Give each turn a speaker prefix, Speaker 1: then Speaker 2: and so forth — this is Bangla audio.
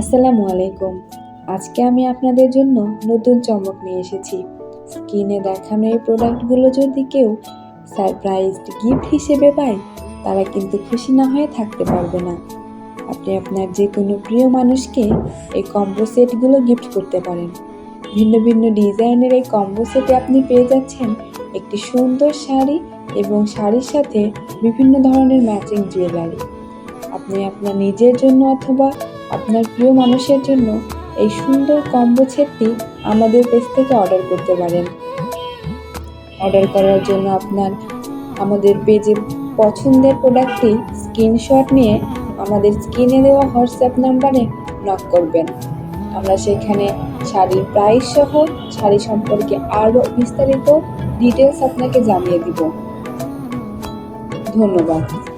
Speaker 1: আসসালামু আলাইকুম। আজকে আমি আপনাদের জন্য নতুন চমক নিয়ে এসেছি। স্কিনে দেখানো এই প্রোডাক্টগুলো যদি কেউ সারপ্রাইজ গিফট হিসেবে পায়, তারা কিন্তু খুশি না হয়ে থাকতে পারবে না। আপনি আপনার যে কোনো প্রিয় মানুষকে এই কম্বো সেটগুলো গিফট করতে পারেন। ভিন্ন ভিন্ন ডিজাইনের এই কম্বো সেটে আপনি পেয়ে যাচ্ছেন একটি সুন্দর শাড়ি এবং শাড়ির সাথে বিভিন্ন ধরনের ম্যাচিং জুয়েলারি। আপনি আপনার নিজের জন্য অথবা আপনার প্রিয় মানুষের জন্য এই সুন্দর কম্বো সেটটি আমাদের পেজ থেকে অর্ডার করতে পারেন। অর্ডার করার জন্য আপনার আমাদের পেজে পছন্দের প্রোডাক্টটি স্ক্রিনশট নিয়ে আমাদের স্ক্রিনে দেওয়া হোয়াটসঅ্যাপ নাম্বারে নক করবেন। আমরা সেখানে শাড়ির প্রাইস সহ শাড়ি সম্পর্কে আরও বিস্তারিত ডিটেলস আপনাকে জানিয়ে দিব। ধন্যবাদ।